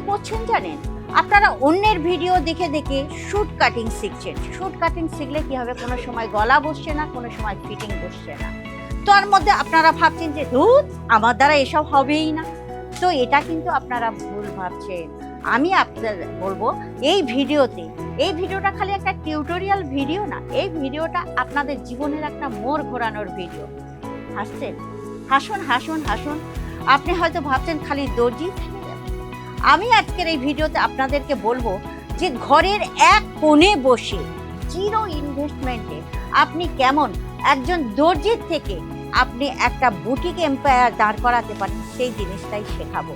কি করছেন জানেন? আপনারা অন্যের ভিডিও দেখে দেখে শুট কাটিং শিখছেন। শুট কাটিং শিখলে কি হবে? কোনো সময় গলা বসছে না, কোনো সময় ফিটিং বসছে না। তো তার মধ্যে আপনারা ভাবছেন যে, ধুত, আমার দ্বারা এসব হবেই না। তো এটা কিন্তু আপনারা ভুল ভাবছেন। আমি আপনাদের বলব, এই ভিডিওতে, এই ভিডিওটা খালি একটা টিউটোরিয়াল ভিডিও না, এই ভিডিওটা আপনাদের জীবনের একটা মোড় ঘোরানোর ভিডিও হাসছেন? হাসুন হাসুন হাসুন। আপনি হয়তো ভাবছেন, খালি দর্জি। আমি আজকের এই ভিডিওতে আপনাদেরকে বলব যে ঘরের এক কোণে বসে জিরো ইনভেস্টমেন্টে আপনি কেমন? একজন দর্জির থেকে আপনি একটা বুটিক এম্পায়ার দাঁড় করাতে পারেন, সেই জিনিসটাই শেখাবো।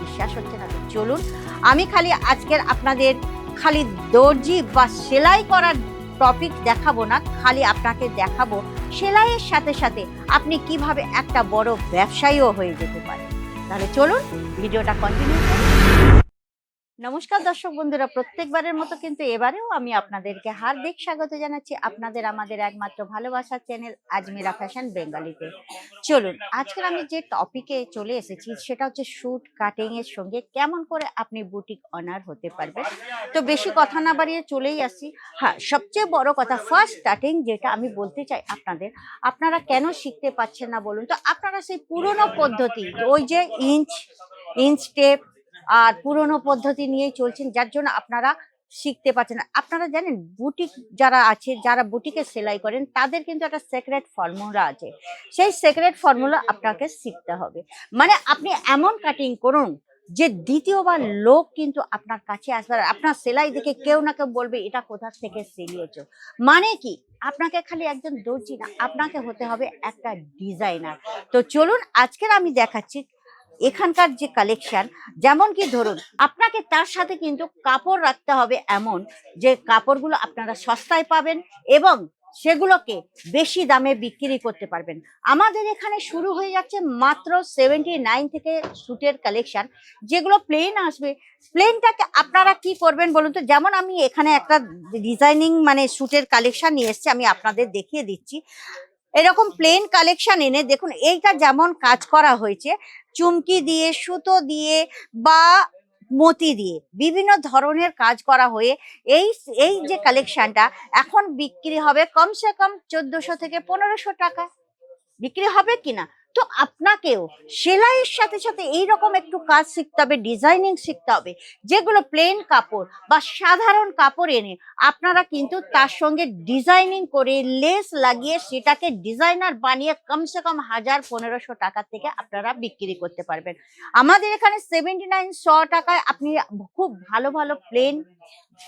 বিশ্বাস হচ্ছে না চলুন, আমি খালি আজকের আপনাদের খালি দর্জি বা সেলাই করার টপিক দেখাবো না, খালি আপনাকে দেখাবো সেলাইয়ের সাথে সাথে আপনি কীভাবে একটা বড় ব্যবসায়ীও হয়ে যেতে পারেন। তাহলে চলুন ভিডিওটা কন্টিনিউ করি। নমস্কার দর্শক বন্ধুরা, প্রত্যেকবারের মতো কিন্তু এবারেও আমি আপনাদেরকে হার্দিক স্বাগত জানাচ্ছি আপনাদের আমাদের একমাত্র ভালোবাসার চ্যানেল আজমিরা ফ্যাশন বেঙ্গালিতে চলুন, আজকের আমি যে টপিকে চলে এসেছি সেটা হচ্ছে শুট কাটিং এর সঙ্গে কেমন করে আপনি বুটিক অনার হতে পারবেন। তো বেশি কথা না বাড়িয়ে চলেই আসি। হ্যাঁ সবচেয়ে বড় কথা ফার্স্ট স্টার্টিং যেটা আমি বলতে চাই আপনাদের, আপনারা কেন শিখতে পাচ্ছেন না বলুন তো? আপনারা সেই পুরনো পদ্ধতি, ওই যে ইঞ্চ ইঞ্চ টেপ আর পুরনো পদ্ধতি নিয়েই চলছেন, যার জন্য আপনারা শিখতে পারছেন আপনারা জানেন, বুটিক যারা আছে, যারা বুটিকে সেলাই করেন, তাদের কিন্তু একটা সেক্রেট ফর্মুলা আছে। সেই সেক্রেট ফর্মুলা আপনাকে শিখতে হবে। মানে আপনি এমন কাটিং করুন, যে দ্বিতীয়বার লোক কিন্তু আপনার কাছে আসবে আপনার সেলাই দেখে কেউ না কেউ বলবে, এটা কোথা থেকে সিলিয়েছো মানে কি? আপনাকে খালি একজন দর্জি না, আপনাকে হতে হবে একটা ডিজাইনার তো চলুন, আজকের আমি দেখাচ্ছি এখানকার যে কালেকশন যেমন কি ধরুন, আপনাকে তার সাথে কিন্তু কাপড় রাখতে হবে এমন যে কাপড়গুলো আপনারা সস্তায় পাবেন এবং সেগুলোকে বেশি দামে বিক্রি করতে পারবেন। আমাদের এখানে শুরু হয়ে যাচ্ছে মাত্র সেভেন্টি নাইন থেকে স্যুটের কালেকশন যেগুলো প্লেন আসবে। প্লেনটাকে আপনারা কি করবেন বলুন তো? যেমন আমি এখানে একটা ডিজাইনিং মানে স্যুটের কালেকশন নিয়ে এসেছি, আমি আপনাদের দেখিয়ে দিচ্ছি। এরকম প্লেন কালেকশন এনে দেখুন, এইটা যেমন কাজ করা হয়েছে, চুমকি দিয়ে, সুতো দিয়ে বা মতি দিয়ে বিভিন্ন ধরনের কাজ করা হয়ে এই এই যে কালেকশনটা এখন বিক্রি হবে কমসে কম চোদ্দশো থেকে পনেরোশো টাকা। বিক্রি হবে কিনা? তো আপনাকেও সেলাইয়ের সাথে সাথে এইরকম একটু কাজ শিখতে হবে, ডিজাইনিং শিখতে হবে, যেগুলো প্লেন কাপড় বা সাধারণ কাপড় এনে আপনারা কিন্তু তার সঙ্গে ডিজাইনিং করে লেস লাগিয়ে সেটাকে ডিজাইনার বানিয়ে কমসে কম হাজার পনেরোশো টাকা থেকে আপনারা বিক্রি করতে পারবেন। আমাদের এখানে সেভেন্টি নাইন শ টাকায় আপনি খুব ভালো ভালো প্লেন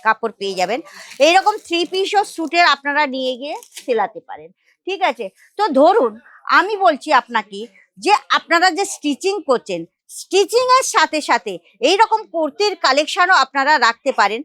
কাপড় পেয়ে যাবেন। এইরকম থ্রি পিসও স্যুটের আপনারা নিয়ে গিয়ে সেলাতে পারেন। ঠিক আছে? তো ধরুন আমি বলছি আপনাকে যে আপনারা যে স্টিচিং করছেন স্টিচিং এর সাথে সাথে এই রকম কুর্তির কালেকশনও আপনারা রাখতে পারেন।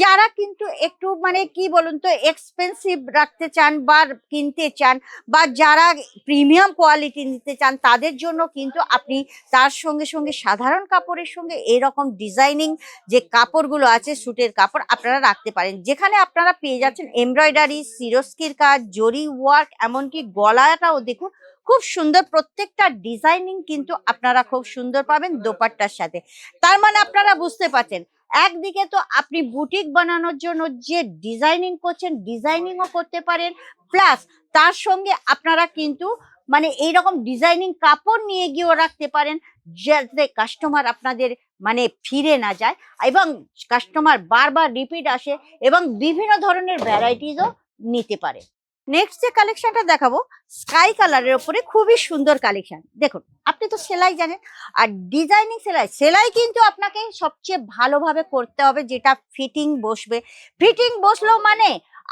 যারা কিন্তু একটু মানে কি বলুন তো এক্সপেন্সিভ রাখতে চান বা কিনতে চান বা যারা প্রিমিয়াম কোয়ালিটি নিতে চান, তাদের জন্য কিন্তু আপনি তার সঙ্গে সঙ্গে সাধারণ কাপড়ের সঙ্গে এরকম ডিজাইনিং যে কাপড়গুলো আছে স্যুটের কাপড় আপনারা রাখতে পারেন। যেখানে আপনারা পেয়ে যাচ্ছেন এমব্রয়ডারি সিরস্কির কাজ, জরি ওয়ার্ক এমনকি গলাটাও দেখুন খুব সুন্দর প্রত্যেকটা ডিজাইনিং কিন্তু আপনারা খুব সুন্দর পাবেন দোপাট্টার সাথে। তার মানে আপনারা বুঝতে পারছেন, একদিকে তো আপনি বুটিক বানানোর জন্য যে ডিজাইনিং করছেন ডিজাইনিংও করতে পারেন প্লাস তার সঙ্গে আপনারা কিন্তু মানে এইরকম ডিজাইনিং কাপড় নিয়ে গিয়েও রাখতে পারেন, যাতে কাস্টমার আপনাদের মানে ফিরে না যায় এবং কাস্টমার বারবার রিপিট আসে এবং বিভিন্ন ধরনের ভ্যারাইটিসও নিতে পারে। নেক্সট যে কালেকশনটা দেখাবো স্কাই কালারের উপরে খুবই সুন্দর কালেকশন দেখুন, আপনি তো সেলাই জানেন, আর ডিজাইনিং সেলাই সেলাই কিন্তু আপনাকে সবচেয়ে ভালোভাবে করতে হবে যেটা ফিটিং বসবে। ফিটিং বসল মানে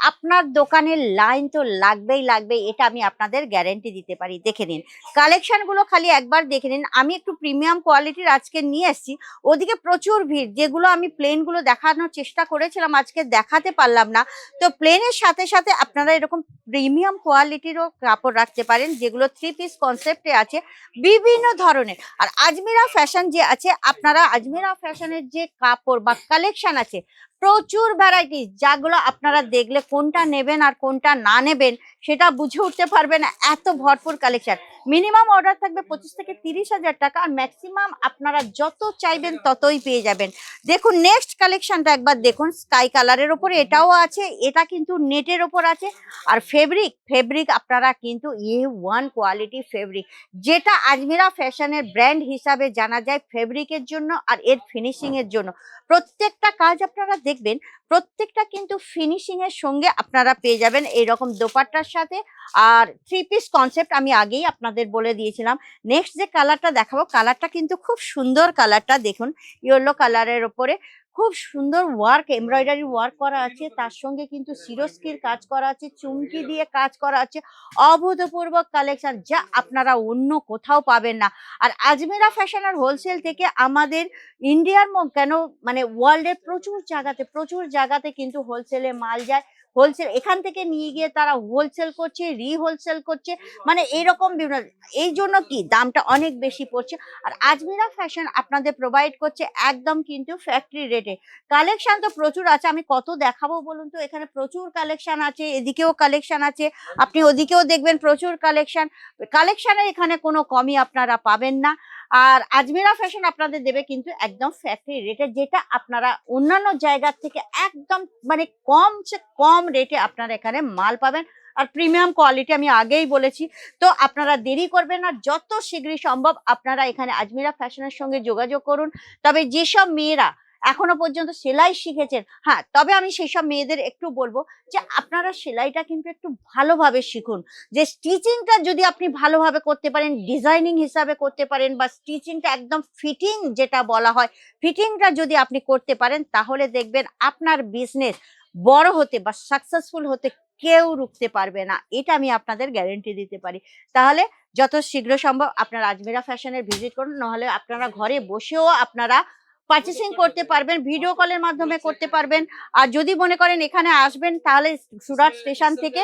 আপনার দোকানের লাইন তো লাগবেই লাগবে এটা আমি আপনাদের গ্যারেন্টি দিতে পারি। দেখে নিন কালেকশনগুলো খালি একবার দেখে নিন। আমি একটু প্রিমিয়াম কোয়ালিটির আজকে নিয়ে এসেছি, ওদিকে প্রচুর ভিড়, যেগুলো আমি প্লেনগুলো দেখানোর চেষ্টা করেছিলাম, আজকে দেখাতে পারলাম না। তো প্লেনের সাথে সাথে আপনারা এরকম প্রিমিয়াম কোয়ালিটিরও কাপড় রাখতে পারেন, যেগুলো থ্রি পিস কনসেপ্টে আছে, বিভিন্ন ধরনের। আর আজমিরা ফ্যাশন যে আছে, আপনারা আজমিরা ফ্যাশনের যে কাপড় বা কালেকশন আছে, প্রচুর ভ্যারাইটিস যাগুলো আপনারা দেখলে কোনটা নেবেন আর কোনটা না নেবেন সেটা বুঝে উঠতে পারবে না এত ভরপুর কালেকশন মিনিমাম অর্ডার থাকবে পঁচিশ থেকে তিরিশ হাজার টাকা আর ম্যাক্সিমাম আপনারা যত চাইবেন ততই পেয়ে যাবেন। দেখুন নেক্সট কালেকশনটা একবার দেখুন স্কাই কালারের ওপরে এটাও আছে, এটা কিন্তু নেটের ওপর আছে। আর ফেব্রিক ফেব্রিক আপনারা কিন্তু এ ওয়ান কোয়ালিটি ফেব্রিক যেটা আজমিরা ফ্যাশনের ব্র্যান্ড হিসাবে জানা যায় ফেব্রিকের জন্য আর এর ফিনিশিংয়ের জন্য। প্রত্যেকটা কাজ আপনারা দেখবেন, প্রত্যেকটা কিন্তু ফিনিশিংয়ের সঙ্গে আপনারা পেয়ে যাবেন। এইরকম দোপাট্টার সাথে। আর থ্রি পিস কনসেপ্ট আমি আগেই আপনাদের বলে দিয়েছিলাম। নেক্সট যে কালারটা দেখাবো কালারটা কিন্তু খুব সুন্দর কালারটা দেখুন। ইয়েলো কালারের ওপরে খুব সুন্দর ওয়ার্ক এমব্রয়ডারি ওয়ার্ক করা আছে। তার সঙ্গে কিন্তু সিরোস্কির কাজ করা আছে, চুমকি দিয়ে কাজ করা আছে। অভূতপূর্ব কালেকশন যা আপনারা অন্য কোথাও পাবেন না। আর আজমেরা ফ্যাশন আর হোলসেল থেকে আমাদের ইন্ডিয়ার কেন মানে ওয়ার্ল্ডের প্রচুর জায়গাতে প্রচুর জায়গাতে কিন্তু হোলসেলে মাল যায়। হোলসেল এখান থেকে নিয়ে গিয়ে তারা হোলসেল করছে রি হোলসেল করছে মানে এরকম বিভিন্ন এই জন্য কি দামটা অনেক বেশি পড়ছে। আর আজমিরা ফ্যাশন আপনাদের প্রোভাইড করছে একদম কিন্তু ফ্যাক্টরি রেটে কালেকশান তো প্রচুর আছে আমি কত দেখাবো বলুন তো? এখানে প্রচুর কালেকশান আছে এদিকেও কালেকশান আছে আপনি ওদিকেও দেখবেন প্রচুর কালেকশন কালেকশনের এখানে কোনো কমই আপনারা পাবেন না। আর আজমিরা ফ্যাশন আপনাদের দেবে কিন্তু একদম ফ্যাক্টরি রেটে যেটা আপনারা অন্যান্য জায়গার থেকে একদম মানে কম সে কম রেটে আপনারা এখানে মাল পাবেন। আর প্রিমিয়াম কোয়ালিটি আমি আগেই বলেছি। তো আপনারা দেরি করবেন না, যত শীঘ্রই সম্ভব আপনারা এখানে আজমিরা ফ্যাশনের সঙ্গে যোগাযোগ করুন। তবে যেসব মেয়েরা এখনও পর্যন্ত সেলাই শিখেছেন। হ্যাঁ তবে আমি সেই সব মেয়েদের একটু বলব যে আপনারা সেলাইটা কিন্তু একটু ভালোভাবে শিখুন। যে স্টিচিংটা যদি আপনি ভালোভাবে করতে পারেন, ডিজাইনিং হিসাবে করতে পারেন বা স্টিচিংটা একদম ফিটিং যেটা বলা হয়, ফিটিংটা যদি আপনি করতে পারেন, তাহলে দেখবেন আপনার বিজনেস বড় হতে বা সাকসেসফুল হতে কেউ রুখতে পারবে না। এটা আমি আপনাদের গ্যারেন্টি দিতে পারি। তাহলে যত শীঘ্র সম্ভব আপনারা আজমেরা ফ্যাশনের ভিজিট করুন, নাহলে আপনারা ঘরে বসেও আপনারা পার্চেসিং করতে পারবেন ভিডিও কলের মাধ্যমে করতে পারবেন। আর যদি মনে করেন এখানে আসবেন, তাহলে সুরাট স্টেশন থেকে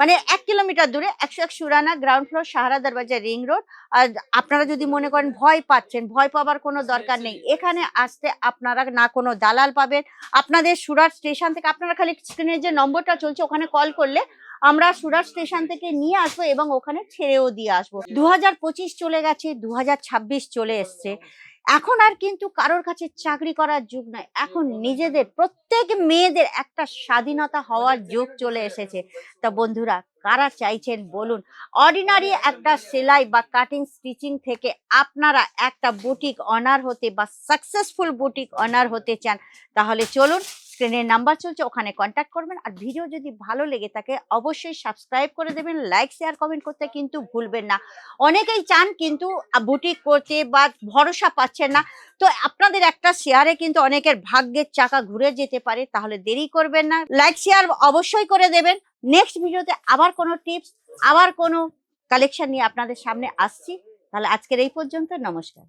মানে এক কিলোমিটার দূরে একশো এক Surana ground floor Sahara Darwaza ring road. আর আপনারা যদি মনে করেন ভয় পাচ্ছেন, ভয় পাবার কোনো দরকার নেই, এখানে আসতে আপনারা না কোনো দালাল পাবেন। আপনাদের সুরাট স্টেশন থেকে, আপনারা খালি স্ক্রিনে যে নম্বরটা চলছে, ওখানে কল করলে আমরা সুরাট স্টেশন থেকে নিয়ে আসব এবং ওখানে ছেড়েও দিয়ে আসব। দু হাজার পঁচিশ চলে গেছে দু হাজার ছাব্বিশ চলে এসছে। এখন আর কিন্তু কারোর কাছে চাকরি করার যুগ নয়। এখন নিজেদের, প্রত্যেক মেয়েদের একটা স্বাধীনতা হওয়ার যুগ চলে এসেছে। তা বন্ধুরা, কারা চাইছেন বলুন? অর্ডিনারি একটা সেলাই বা কাটিং স্টিচিং থেকে আপনারা একটা বুটিক অনার হতে বা সাকসেসফুল বুটিক অনার হতে চান, তাহলে চলুন স্ক্রিনের নাম্বার চলছে, ওখানে কন্ট্যাক্ট করবেন। আর ভিডিও যদি ভালো লেগে থাকে, অবশ্যই সাবস্ক্রাইব করে দেবেন লাইক শেয়ার কমেন্ট করতে কিন্তু ভুলবেন না। অনেকেই চান কিন্তু বুটিক করতে বা ভরসা পাচ্ছেন না। তো আপনাদের একটা শেয়ারে কিন্তু অনেকের ভাগ্যের চাকা ঘুরে যেতে পারে, তাহলে দেরি করবেন না। লাইক শেয়ার অবশ্যই করে দেবেন। নেক্সট ভিডিওতে আবার কোনো টিপস আবার কোনো কালেকশন নিয়ে আপনাদের সামনে আসছি। তাহলে আজকের এই পর্যন্ত, নমস্কার।